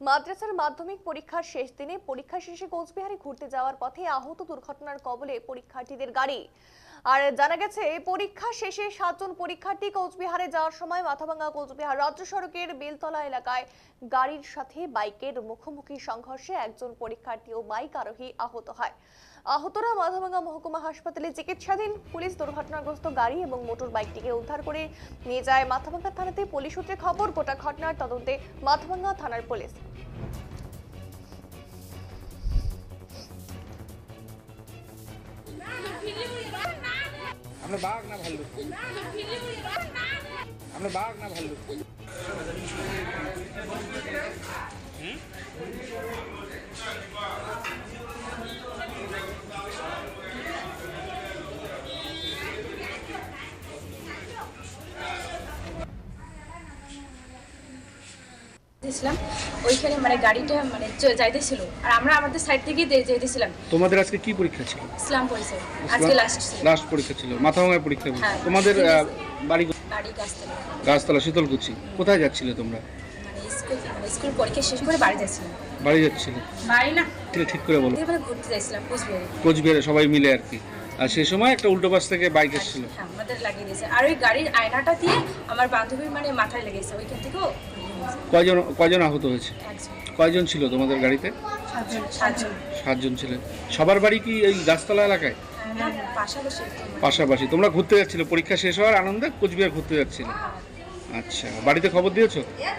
মাদ্রাসার মাধ্যমিক পরীক্ষার শেষ দিনে পরীক্ষা শেষে কোচবিহারে ঘুরতে যাওয়ার পথে আহত দুর্ঘটনার কবলে পরীক্ষার্থীদের গাড়ি। আর জানা গেছে, পরীক্ষা শেষে সাতজন পরীক্ষার্থী কোচবিহারে যাওয়ার সময় মাথাভাঙ্গা কোচবিহার রাজ্য সড়কের বেলতলা এলাকায় গাড়ির সাথে বাইকের মুখোমুখি সংঘর্ষে একজন পরীক্ষার্থী ও বাইক আরোহী আহত হয়। আহতরা মাথাভাঙ্গা মহকুমা হাসপাতালে চিকিৎসাধীন। পুলিশ দুর্ঘটনাগ্রস্ত গাড়ি এবং মোটর বাইকটিকে উদ্ধার করে নিয়ে যায় মাথাভাঙ্গা থানাতে। পুলিশ সূত্রে খবর, গোটা ঘটনার তদন্তে মাথাভাঙ্গা থানার পুলিশ। আমরা বাঘ না ভাল্লুক আমরা বাঘ না ভাল্লুক ছিলাম ওইখানে মানে গাড়িটা মানে যাইতেছিল। আর আমরা আমাদের সাইড থেকেই দে- যাইতেছিলাম তোমাদের আজকে কি পরীক্ষা ছিল? ইসলাম পরিচয়। আজকে লাস্ট লাস্ট পরীক্ষা ছিল। মাথাভাঙায় পরীক্ষা হ্যাঁ। তোমাদের আহ, বাড়ি গাছতলা। গাছতলা শীতলকুচি। কোথায় যাচ্ছিলে তোমরা? স্কুল পরীক্ষা শেষ করে বাড়ি যাচ্ছিলাম। বাড়ি যাচ্ছিলে? বাড়ি না। ঠিক- ঠিক করে বলো। ঘুরতে যাইছিলাম কুচবিহারে। কোচবিহারে সবাই মিলে আর কি। আর সেই সময় একটা উল্টো পাশ থেকে বাইক এসেছিল। হ্যাঁ আমাদের লাগিয়ে দিয়েছে। আর ওই গাড়ির আয়নাটা দিয়ে আমার বান্ধবীর মানে মাথায় লেগেছে। ওইখান থেকেও কয়জন কয়জন আহত হয়েছে? কয়জন ছিল তোমাদের গাড়িতে? সাতজন। ছিলেন। সবার বাড়ি কি এই গাছতলা এলাকায়? পাশাপাশি। তোমরা ঘুরতে যাচ্ছিলে পরীক্ষা শেষ হওয়ার আনন্দে কোচবিহার ঘুরতে যাচ্ছিলে। আচ্ছা বাড়িতে খবর দিয়েছ? হ্যাঁ,